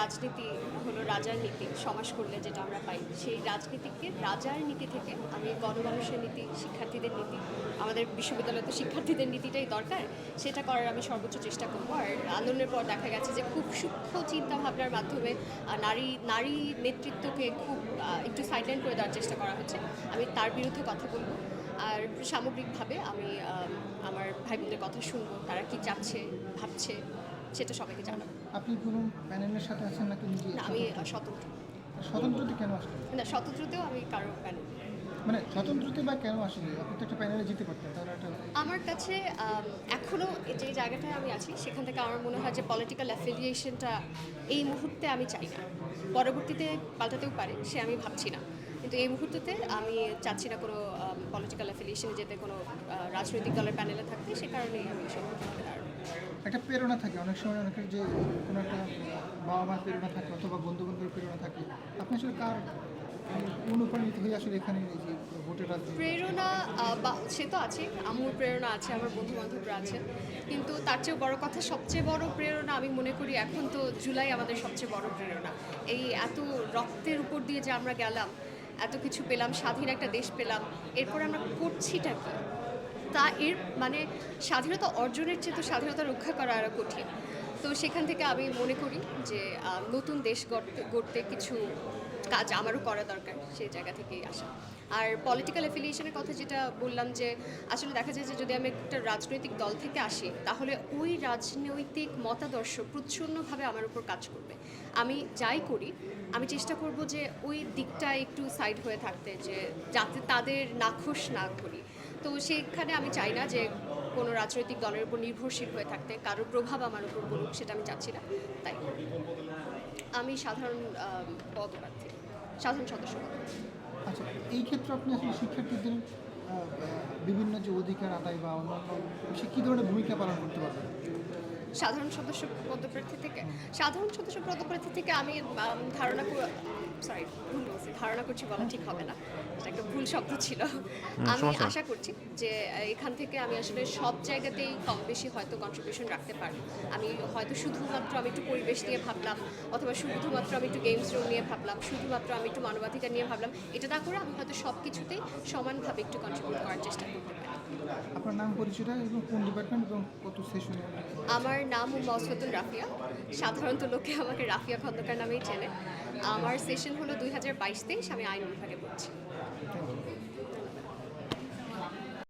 রাজনীতি হলো রাজার নীতি সমাজ করলে যেটা আমরা পাই। সেই রাজনীতিকে রাজার নীতি থেকে আমি গণমানুষের নীতি, শিক্ষার্থীদের নীতি, আমাদের বিশ্ববিদ্যালয়ে তো শিক্ষার্থীদের নীতিটাই দরকার, সেটা করার আমি সর্বোচ্চ চেষ্টা করব। আর আন্দোলনের পর দেখা গেছে যে খুব সূক্ষ্ম চিন্তা ভাবনার মাধ্যমে নারী নারী নেতৃত্বকে খুব একটু সাইডলাইন করে দেওয়ার চেষ্টা করা হচ্ছে। আমি তার বিরুদ্ধে কথা বলব। আর সামগ্রিকভাবে আমি আমার ভাই বোনদের কথা শুনব, তারা কি চাচ্ছে, ভাবছে। সেটা সবাইকে জানাব। আপনি কোনো প্যানেলের সাথে আছেন নাকি নিজে? না আমি স্বতন্ত্র। স্বতন্ত্রতে কেন আসলেন? না স্বতন্ত্রতেও আমি কারও প্যানেল। মানে স্বতন্ত্রতে বা কেন আসেনি আপনি তো একটা প্যানেলে যেতে পারতেন তাহলে একটা আমার কাছে আম, এখনও যে জায়গাটায় আমি আছি সেখান থেকে আমার মনে হয় যে পলিটিক্যাল অ্যাফিলিয়েশনটা এই মুহূর্তে আমি চাই না। পরবর্তীতে পাল্টাতেও পারে সে আমি ভাবছি না। কিন্তু এই মুহূর্তে আমি চাচ্ছি না কোনো পলিটিক্যাল অ্যাফিলিয়েশনে যেতে কোনো রাজনৈতিক দলের প্যানেলে থাকতে সে কারণেই আমি একটা প্রেরণা থাকে অনেক সময় অনেকের যে কোনো একটা বাবা মার প্রেরণা থাকে অথবা বন্ধু বান্ধবের প্রেরণা থাকে আপনি আসলে কার অনুপ্রাণিত হয়ে আসলে এখানে এই যে ভোটের প্রেরণা বা সে তো আছে আমার প্রেরণা আছে আমার বন্ধু বান্ধবরা আছে কিন্তু তার চেয়েও বড় কথা সবচেয়ে বড় প্রেরণা আমি মনে করি এখন তো জুলাই আমাদের সবচেয়ে বড় প্রেরণা। এই এত রক্তের উপর দিয়ে যে আমরা গেলাম এত কিছু পেলাম স্বাধীন একটা দেশ পেলাম। এরপর আমরা করছিটা কি? তা এর মানে স্বাধীনতা অর্জনের চেয়ে তো স্বাধীনতা রক্ষা করা আরও কঠিন। তো সেখান থেকে আমি মনে করি যে নতুন দেশ গড়তে গড়তে কিছু কাজ আমারও করা দরকার সেই জায়গা থেকেই আসা। আর পলিটিক্যাল অ্যাফিলিয়েশনের কথা যেটা বললাম যে, আসলে দেখা যায় যে যদি আমি একটা রাজনৈতিক দল থেকে আসি, তাহলে ওই রাজনৈতিক মতাদর্শ প্রচ্ছন্নভাবে আমার উপর কাজ করবে। আমি যাই করি, আমি চেষ্টা করব যে ওই দিকটা একটু সাইড হয়ে থাকতে, যে যাতে তাদের নাখোশ না করি। তো সেখানে আমি চাই না যে কোনো রাজনৈতিক দলের উপর নির্ভরশীল হয়ে থাকতে কারোর প্রভাব আমার উপর বলুক সেটা আমি চাচ্ছি না। তাই আমি সাধারণ পদপ্রার্থী সাধারণ সদস্য। আচ্ছা এই ক্ষেত্রে আপনি আসলে শিক্ষার্থীদের বিভিন্ন যে অধিকার আদায় বা অন্যান্য সে কী ধরনের ভূমিকা পালন করতে পারবেন? সাধারণ সদস্য পদপ্রার্থী থেকে? সাধারণ সদস্য পদপ্রার্থী থেকে আমি ধারণা সরি ভুল বলছি ধারণা করছি বলা ঠিক হবে না। এটা একটা ভুল শব্দ ছিল। আমি আশা করছি যে এখান থেকে আমি আসলে সব জায়গাতেই কম বেশি হয়তো কন্ট্রিবিউশন রাখতে পারি আমি হয়তো শুধুমাত্র আমি একটু পরিবেশ নিয়ে ভাবলাম অথবা শুধুমাত্র আমি একটু গেমস রুম নিয়ে ভাবলাম শুধুমাত্র আমি একটু মানবাধিকার নিয়ে ভাবলাম। এটা না করে আমি হয়তো সব কিছুতেই সমানভাবে একটু কন্ট্রিবিউট করার চেষ্টা করতে পারি আপনার নাম পরিচয়টা এবং কোন ডিপার্টমেন্ট এবং কত সেশনে আমার নাম মসফতুল রাফিয়া। সাধারণত লোকে আমাকে রাফিয়া খন্দকার নামেই চেনে। আমার সেশন হলো দুই হাজার বাইশ তেইশ আমি আইন বিভাগে পড়ছি।